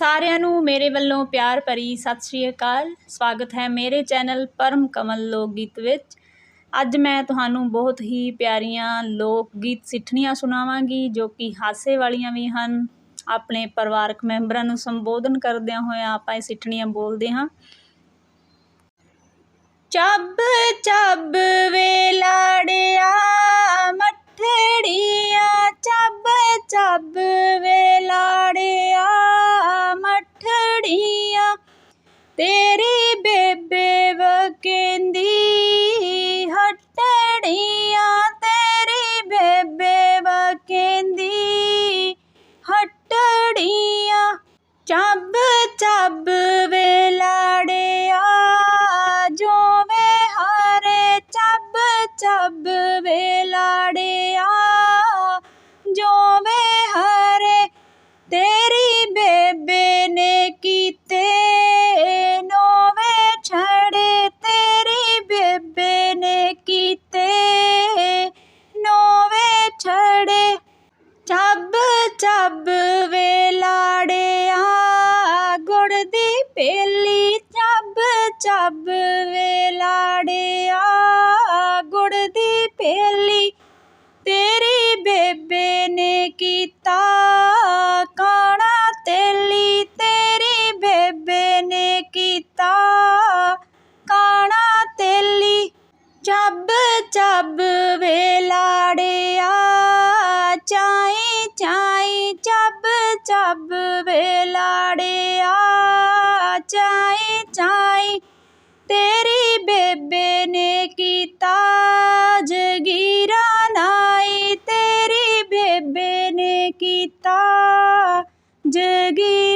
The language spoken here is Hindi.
ਸਾਰਿਆਂ ਨੂੰ ਮੇਰੇ ਵੱਲੋਂ ਪਿਆਰ ਭਰੀ ਸਤਿ ਸ਼੍ਰੀ ਅਕਾਲ। ਸਵਾਗਤ ਹੈ ਮੇਰੇ ਚੈਨਲ ਪਰਮ ਕਮਲ ਲੋਕ ਗੀਤ ਵਿੱਚ। ਅੱਜ ਮੈਂ ਤੁਹਾਨੂੰ ਬਹੁਤ ਹੀ ਪਿਆਰੀਆਂ ਲੋਕ ਗੀਤ ਸਿੱਠਣੀਆਂ ਸੁਣਾਵਾਂਗੀ, ਜੋ ਕਿ ਹਾਸੇ ਵਾਲੀਆਂ ਵੀ ਹਨ। ਆਪਣੇ ਪਰਿਵਾਰਕ ਮੈਂਬਰਾਂ ਨੂੰ ਸੰਬੋਧਨ ਕਰਦਿਆਂ ਹੋਇਆਂ ਆਪਾਂ ਇਹ ਸਿੱਠਣੀਆਂ ਬੋਲਦੇ ਹਾਂ। ਚੱਬ ਚੱਬ ਵੇ चब वे लाड़े आजो वे हरे चब जब वे लाड़े आजो वे हरे, तेरी बेबे ने किते नोवे छड़े, तेरी बेबे ने की नोवे छड़े चब चब वे पेली चब चब वे लाड़िया गुड़ दी पेली। तेरी बेबे ने किता, काना तेली। तेरी बेबे ने किता, काना तेली। चब चब वे लाड़िया चाई चाई चब चब वे लाड़िया चाय चाय तेरी बेबे ने की ताज गिरानाई तेरी बेबे ने की गिरा